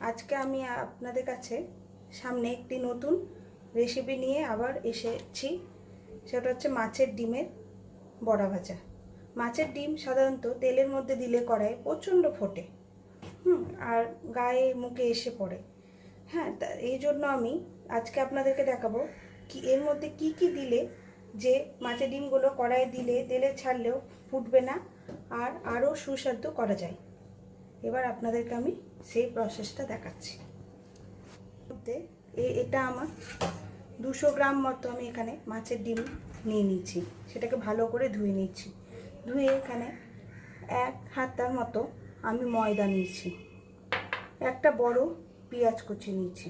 আজকে আমি আপনাদের কাছে সামনে একটি নতুন রেসিপি নিয়ে আবার এসেছি। সেটা হচ্ছে মাছের ডিমের বড়া ভাজা। মাছের ডিম সাধারণত তেলের মধ্যে দিলে কড়াই প্রচণ্ড ফোটে, হুম, আর গায়ে মুখে এসে পড়ে। হ্যাঁ তা এই জন্য আমি আজকে আপনাদেরকে দেখাবো কি, এর মধ্যে কি কি দিলে যে মাছের ডিমগুলো কড়াইয়ে দিলে তেলে ছাড়লেও ফুটবে না, আর আরও সুস্বাদু করা যায়। এবার আপনাদেরকে আমি সেই প্রসেসটা দেখাচ্ছি। এটা আমার দুশো গ্রাম মতো আমি এখানে মাছের ডিম নিয়ে নিচ্ছি সেটাকে ভালো করে ধুয়ে নিচ্ছি ধুয়ে এখানে এক হাতার মতো আমি ময়দা নিয়েছি। একটা বড় পেঁয়াজ কুচি নিয়েছি।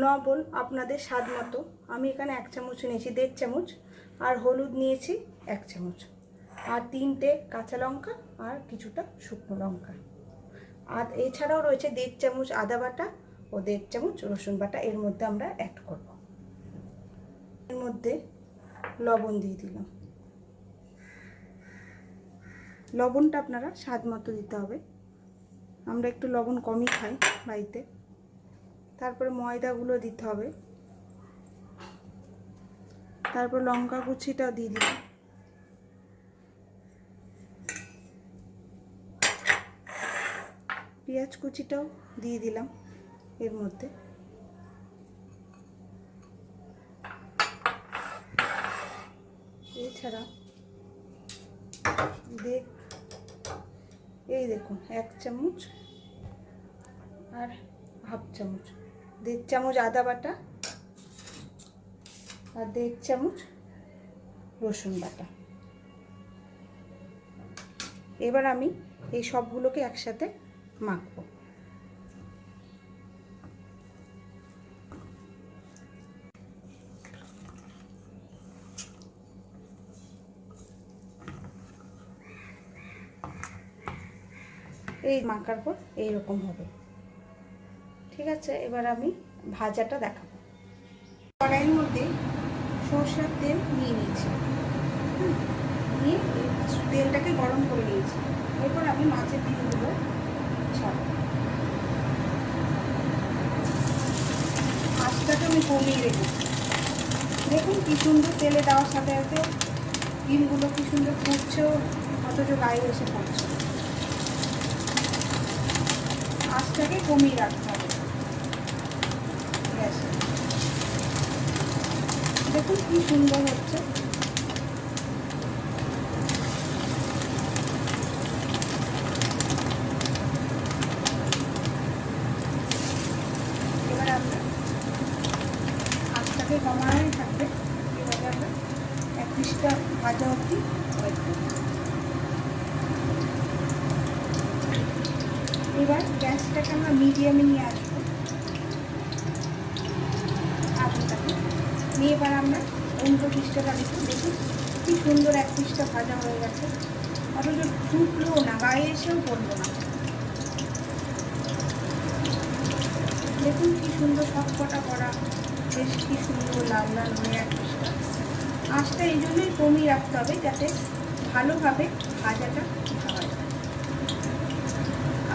লবণ আপনাদের স্বাদ মতো আমি এখানে এক চামচ নিয়েছি, দেড় চামচ, আর হলুদ নিয়েছি এক চামচ। আর তিনটে কাঁচা লঙ্কা আর কিছুটা শুকনো লঙ্কা। আর এছাড়াও রয়েছে দেড় চামচ আদা বাটা ও দেড় চামচ রসুন বাটা, এর মধ্যে আমরা অ্যাড করব। এর মধ্যে লবণ দিয়ে দিলাম। লবণটা আপনারা স্বাদ মতো দিতে হবে। আমরা একটু লবণ কমই খাই বাড়িতে। তারপরে ময়দাগুলো দিতে হবে। তারপর লঙ্কা কুচিটাও দিয়ে দিলাম। পেঁয়াজ কুচিটাও দিয়ে দিলাম এর মধ্যে। এছাড়া দেখ, এই দেখুন, এক চামচ আর হাফ চামচ। দেড় চামচ আদা বাটা আর দেড় চামচ রসুন বাটা। এবার আমি এই সবগুলোকে একসাথে মাখবো এই মাখার পর এইরকম হবে। ঠিক আছে, এবার আমি ভাজাটা দেখাবো। কড়াইয়ের মধ্যে সরষের তেল নিয়ে নিয়েছি। নিয়ে তেলটাকে গরম করে নিয়েছি। এরপর আমি মাছের ডিমগুলো ছাড়বো আঁচটাকে আমি কমিয়ে রেখেছি দেখুন কি সুন্দর তেলে দেওয়ার সাথে সাথে ডিমগুলো কি সুন্দর ফুটছেও অথচ গায়ে এসে পড়ছে। আঁচটাকে কমিয়ে রাখতে হবে। দেখুন কি সুন্দর হচ্ছে এবার আমরা কমানোই থাকবে। এবারে আমরা এক পিসটা ভাজা অবধি ওয়েট এবার গ্যাসটাকে আমরা মিডিয়ামে নিয়ে আসব। আগুনটাকে নিয়ে এবার আমরা উল্টো পিসটা দেখুন দেখুন কি সুন্দর এক পিসটা ভাজা হয়ে গেছে। অথচ ফুটলো না, গায়ে এসেও পড়ল না। দেখুন কি সুন্দর সবকটা করা। বেশ কি সুন্দর লাল লাল হয়ে পিসটা আঁচটা এই জন্যই কমিয়ে রাখতে হবে যাতে ভালোভাবে ভাজাটা খাওয়া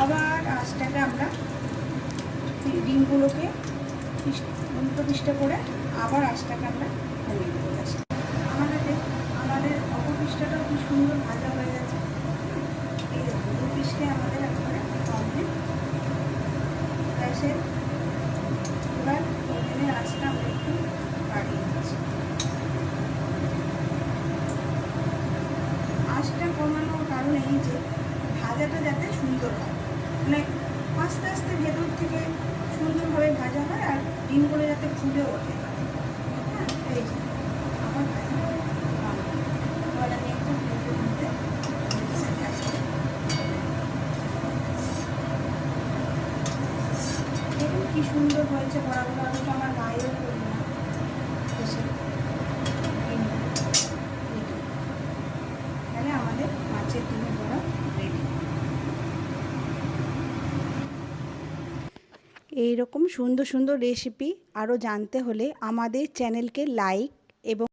আবার আঁচটাকে আমরা ডিমগুলোকে উল্টো করে আবার আঁচটাকে আমরা কমিয়ে দেবো। আমাদের আমাদের অপর পিসটাটাও কি সুন্দর ভাজা হয়ে গেছে। এই দু আমাদের একবারে কমপ্লিট গ্যাসের আঁচটা কমানোর কারণ এই যে ভাজাটা যাতে সুন্দর হয়। মানে আস্তে আস্তে ভেতর থেকে সুন্দরভাবে ভাজা হয় আর ডিমগুলো যাতে ফুলে ওঠে। হ্যাঁ এই যে আমার ভাজা। একটু কি সুন্দর হয়েছে বড়াগুলো তো আমার গায়েও করি না এসে এই নিন। এই যে। তাহলে আমাদের মাছের ডিমের বড়া রেডি এই রকম সুন্দর সুন্দর রেসিপি আরও জানতে হলে আমাদের চ্যানেলকে লাইক এবং